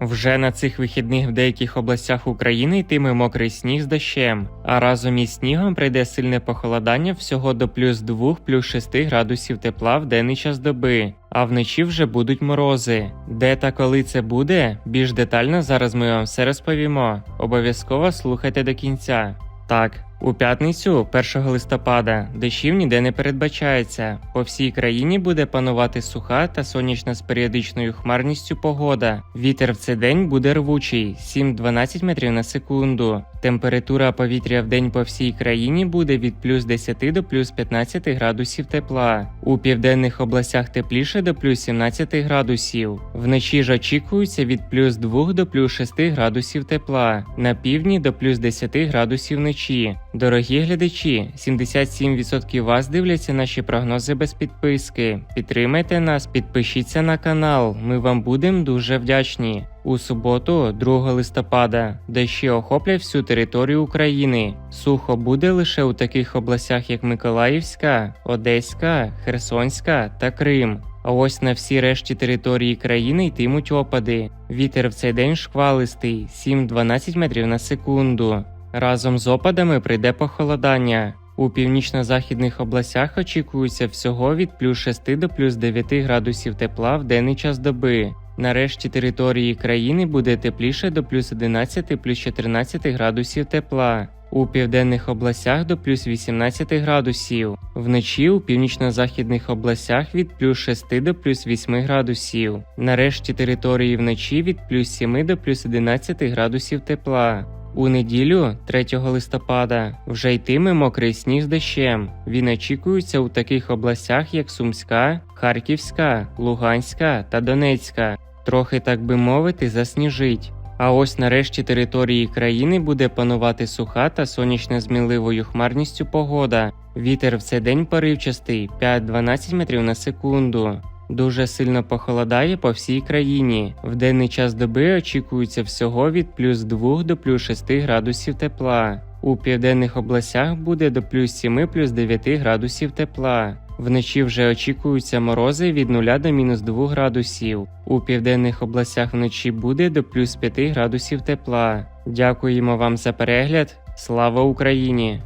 Вже на цих вихідних в деяких областях України йтиме мокрий сніг з дощем, а разом із снігом прийде сильне похолодання всього до плюс 2 плюс 6 градусів тепла в денний час доби, а вночі вже будуть морози. Де та коли це буде, більш детально зараз ми вам все розповімо. Обов'язково слухайте до кінця. Так, у п'ятницю, 1 листопада, дощів ніде не передбачається. По всій країні буде панувати суха та сонячна з періодичною хмарністю погода. Вітер в цей день буде рвучий 7-12 метрів на секунду. Температура повітря в день по всій країні буде від плюс 10 до плюс 15 градусів тепла. У південних областях тепліше до плюс 17 градусів. Вночі ж очікується від плюс 2 до плюс 6 градусів тепла. На півдні до плюс 10 градусів вночі. Дорогі глядачі, 77% вас дивляться наші прогнози без підписки. Підтримайте нас, підпишіться на канал. Ми вам будемо дуже вдячні. У суботу, 2 листопада, дощі охоплять всю територію України. Сухо буде лише у таких областях, як Миколаївська, Одеська, Херсонська та Крим. А ось на всій решті території країни йтимуть опади. Вітер в цей день шквалистий 7-12 метрів на секунду. Разом з опадами прийде похолодання. У північно-західних областях очікується всього від плюс 6 до плюс 9 градусів тепла в денний час доби. Нарешті території країни буде тепліше до плюс 11 плюс 14 градусів тепла. У південних областях до плюс 18 градусів. Вночі у північно-західних областях від плюс 6 до плюс 8 градусів. Нарешті території вночі від плюс 7 до плюс 11 градусів тепла. У неділю, 3 листопада, вже йтиме мокрий сніг з дощем. Він очікується у таких областях, як Сумська, Харківська, Луганська та Донецька. Трохи, так би мовити, засніжить. А ось нарешті території країни буде панувати суха та сонячна змінливою хмарністю погода. Вітер в цей день поривчастий 5-12 метрів на секунду. Дуже сильно похолодає по всій країні. В денний час доби очікується всього від плюс 2 до плюс 6 градусів тепла. У південних областях буде до плюс 7 плюс 9 градусів тепла. Вночі вже очікуються морози від 0 до мінус 2 градусів. У південних областях вночі буде до плюс 5 градусів тепла. Дякуємо вам за перегляд. Слава Україні!